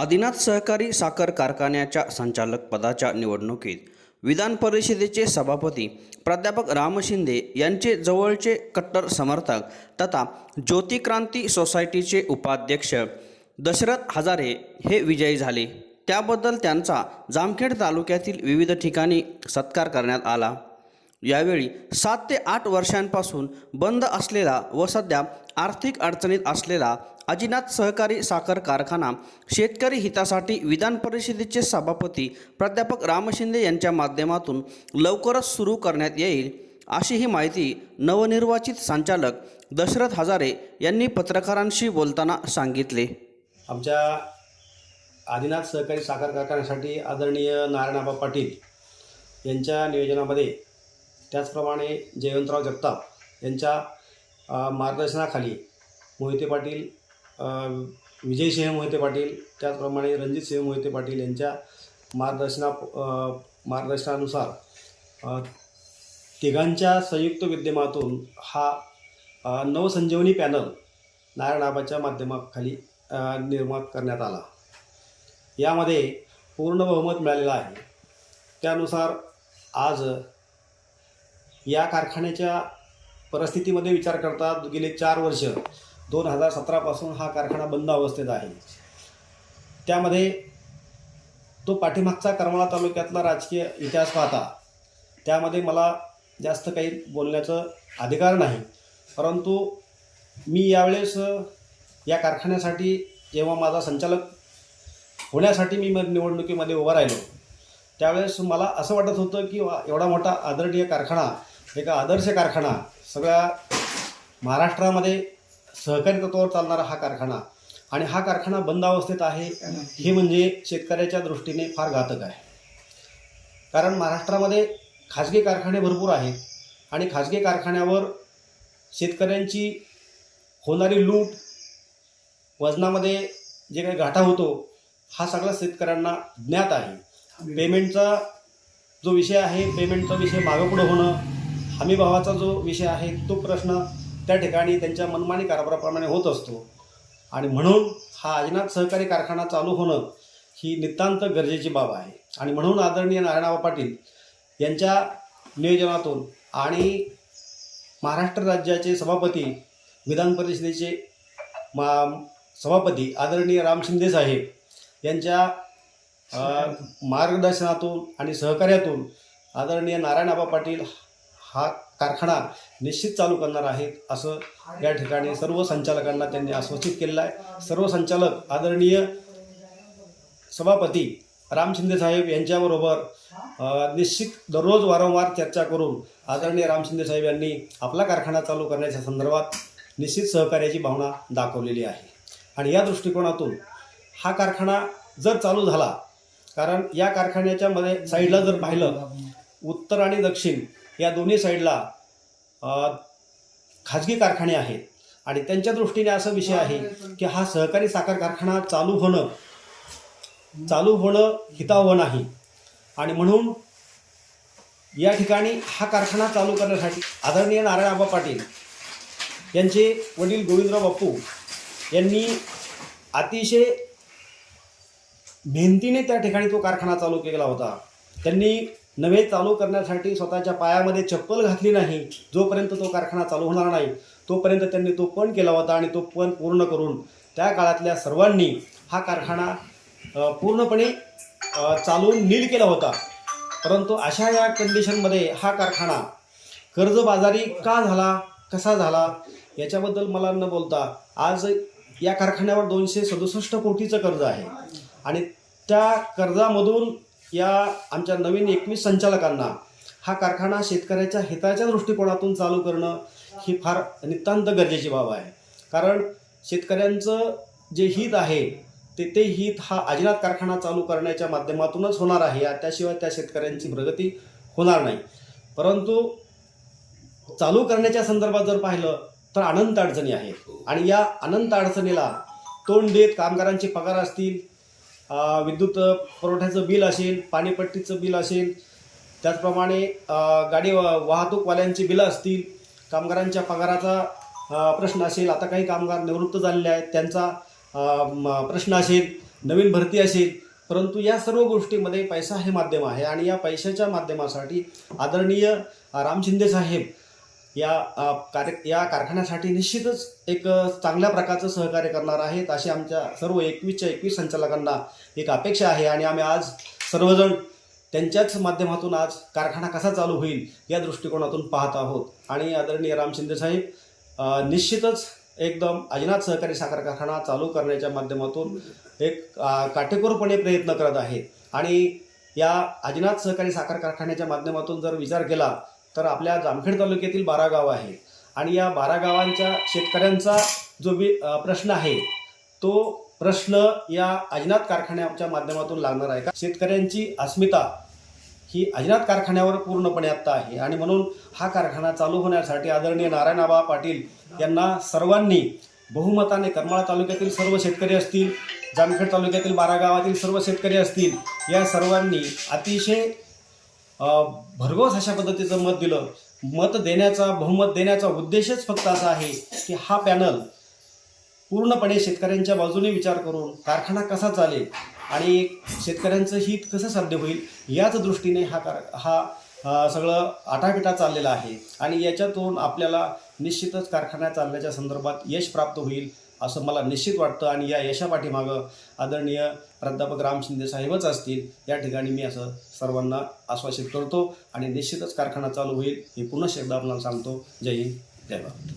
आदिनाथ सहकारी साखर कारखान्याच्या संचालक पदाच्या निवडणुकीत विधान परिषदेचे सभापती प्राध्यापक राम शिंदे यांचे जवळचे कट्टर समर्थक तथा ज्योतिक्रांती सोसायटीचे उपाध्यक्ष दशरथ हजारे हे विजयी झाले. त्याबद्दल त्यांचा जामखेड तालुक्यातील विविध ठिकाणी सत्कार करण्यात आला. यावेळी सात ते आठ वर्षांपासून बंद असलेला व सध्या आर्थिक अडचणीत असलेला अजिनाथ सहकारी साखर कारखाना शेतकरी हितासाठी विधान परिषदेचे सभापती प्राध्यापक राम शिंदे यांच्या माध्यमातून लवकरच सुरू करण्यात येईल अशी ही माहिती नवनिर्वाचित संचालक दशरथ हजारे यांनी पत्रकारांशी बोलताना सांगितले. आमच्या आदिनाथ सहकारी साखर कारखान्यासाठी आदरणीय नारायणाबा पाटील यांच्या नियोजनामध्ये त्याचप्रमाणे जयवंतराव जगताप यांच्या मार्गदर्शनाखाली मोहिते पाटील विजयसिंह मोहिते पाटील त्याचप्रमाणे रणजितसिंह मोहिते पाटील यांच्या मार्गदर्शना मार्गदर्शनानुसार तिघांच्या संयुक्त विद्यमातून हा नवसंजीवनी पॅनल नारायणाबाच्या माध्यमाखाली निर्माण करण्यात आला. यामध्ये पूर्ण बहुमत मिळालेलं आहे. त्यानुसार आज या कारखान्याच्या परिस्थितीमध्ये विचार करता गेले चार वर्ष दोन हजार सतरापासून हा कारखाना बंद अवस्थेत आहे. त्यामध्ये तो पाठीमागचा करमाळा तालुक्यातला राजकीय इतिहास पाहता त्यामध्ये मला जास्त काही बोलण्याचं अधिकार नाही. परंतु मी यावेळेस या कारखान्यासाठी जेव्हा माझा संचालक होण्यासाठी मी निवडणुकीमध्ये उभा राहिलो त्यावेळेस मला असं वाटत होतं की वा एवढा मोठा आदरणीय कारखाना एका आदर्श कारखाना सगळ्या महाराष्ट्रामध्ये सहकारी तत्वावर चालणारा हा कारखाना आणि हा कारखाना बंद अवस्थेत आहे हे म्हणजे शेतकऱ्याच्या दृष्टीने फार घातक आहे. कारण महाराष्ट्रामध्ये खाजगी कारखाने भरपूर आहेत आणि खाजगी कारखान्यावर शेतकऱ्यांची होणारी लूट वजनामध्ये जे काही घाटा होतो हा सगळा शेतकऱ्यांना ज्ञात आहे. पेमेंटचा जो विषय आहे पेमेंटचा विषय मागं पुढं होणं हमीभावाचा जो विषय आहे तो प्रश्न त्या ठिकाणी त्यांच्या मनमानी कारभाराप्रमाणे होत असतो. आणि म्हणून हा अजनाथ सहकारी कारखाना चालू होणं ही नितांत गरजेची बाब आहे. आणि म्हणून आदरणीय नारायणराव पाटील यांच्या नियोजनातून आणि महाराष्ट्र राज्याचे सभापती विधान परिषदेचे मा सभापती आदरणीय राम शिंदे साहेब यांच्या मार्गदर्शनातून आणि सहकार्यातून आदरणीय नारायणआबा पाटील हा कारखाना निश्चित चालू करणार आहेत असं या ठिकाणी सर्व संचालकांना त्यांनी आश्वासित केलेलं आहे. सर्व संचालक आदरणीय सभापती राम शिंदे साहेब यांच्याबरोबर निश्चित दररोज वारंवार चर्चा करून आदरणीय राम शिंदे साहेब यांनी आपला कारखाना चालू करण्याच्या संदर्भात निश्चित सहकार्याची भावना दाखवलेली आहे. आणि या दृष्टिकोनातून हा कारखाना जर चालू झाला कारण या कारखान्याच्या मध्ये साईडला जर पाहिलं उत्तर आणि दक्षिण या दोन्ही साईडला खाजगी कारखाने आहेत. आणि त्यांच्या दृष्टीने असा विषय आहे की हा सहकारी साखर कारखाना चालू होणं चालू होणं हितावं नाही. आणि म्हणून या ठिकाणी हा कारखाना चालू करण्यासाठी आदरणीय नारायणआबा पाटील यांचे वडील गोविंदराव बाप्पू यांनी अतिशय मेहनतीने त्या ठिकाणी तो कारखाना चालू केला होता. त्यांनी नवे चालू करण्यासाठी स्वतःच्या पायामध्ये चप्पल घातली नाही जोपर्यंत तो कारखाना चालू होणार नाही तोपर्यंत त्यांनी तो पण केला होता आणि तो पण पूर्ण करून त्या काळातल्या सर्वांनी हा कारखाना पूर्णपणे चालवून नील केला होता. परंतु अशा या कंडिशनमध्ये हा कारखाना कर्जबाजारी का झाला कसा झाला याच्याबद्दल मला न बोलता आज या कारखान्यावर दोनशे सदुसष्ट कोटीचं कर्ज आहे. आणि त्या कर्जामधून या आमच्या नवीन एकवीस संचालकांना हा कारखाना शेतकऱ्याच्या हिताच्या दृष्टिकोनातून चालू करणं ही फार नितांत गरजेची बाब आहे. कारण शेतकऱ्यांचं जे हित आहे ते ते हित हा अजिनाथ कारखाना चालू करण्याच्या माध्यमातूनच होणार आहे. त्याशिवाय त्या शेतकऱ्यांची प्रगती होणार नाही. परंतु चालू करण्याच्या संदर्भात जर पाहिलं तर अनंत अडचणी आहेत. आणि या अनंत अडचणीला तोंड देत कामगारांचे पगार असतील विद्युत पुरवठ्याचं बिल असेल पाणीपट्टीचं बिल असेल त्याचप्रमाणे गाडी वा- वाहतूकवाल्यांची बिलं असतील कामगारांच्या पगाराचा प्रश्न असेल आता काही कामगार निवृत्त झालेले आहेत त्यांचा प्रश्न असेल नवीन भरती असेल परंतु या सर्व गोष्टीमध्ये पैसा हे माध्यम आहे आणि या पैशाच्या माध्यमासाठी आदरणीय राम शिंदे साहेब या कार्य या कारखान्यासाठी निश्चितच एक चांगल्या प्रकारचं सहकार्य करणार आहेत अशी आमच्या सर्व एकवीसच्या एकवीस संचालकांना एक अपेक्षा आहे. आणि आम्ही आज सर्वजण त्यांच्याच माध्यमातून आज कारखाना कसा चालू होईल या दृष्टिकोनातून पाहत आहोत. आणि आदरणीय राम शिंदे साहेब निश्चितच एकदम अजिनाथ सहकारी साखर कारखाना चालू करण्याच्या माध्यमातून एक काटेकोरपणे प्रयत्न करत आहेत. आणि या अजिनाथ सहकारी साखर कारखान्याच्या माध्यमातून जर विचार केला तर आपल्या जामखेड तालुक्यातील बारा गावं आहे आणि या बारा गावांच्या शेतकऱ्यांचा जो बी प्रश्न आहे तो प्रश्न या अजनात कारखान्याच्या माध्यमातून लागणार आहे. का? शेतकऱ्यांची अस्मिता ही अजनात कारखान्यावर पूर्णपणे आत्ता आहे. आणि म्हणून हा कारखाना चालू होण्यासाठी आदरणीय नारायणाबा पाटील यांना सर्वांनी बहुमताने करमाळा तालुक्यातील सर्व शेतकरी असतील जामखेड तालुक्यातील बारा गावातील सर्व शेतकरी असतील या सर्वांनी अतिशय भरघोस अशा पद्धतीचं मत दिलं. मत देण्याचा बहुमत देण्याचा उद्देशच फक्त असा आहे की हा पॅनल पूर्णपणे शेतकऱ्यांच्या बाजूने विचार करून कारखाना कसा चालेल आणि शेतकऱ्यांचं हित कसं साध्य होईल याच दृष्टीने हा कार हा सगळं आटापिटा चाललेला आहे. आणि याच्यातून आपल्याला निश्चितच कारखाना चालण्याच्या संदर्भात यश प्राप्त होईल. असं मला निश्चित वाटतं आणि या यशापाठीमागं आदरणीय प्राध्यापक राम शिंदे साहेबच असतील या ठिकाणी मी असं सर्वांना आश्वासित करतो आणि निश्चितच कारखाना चालू होईल हे पुन्हा एकदा आपल्याला सांगतो जय हिंद जय भारत.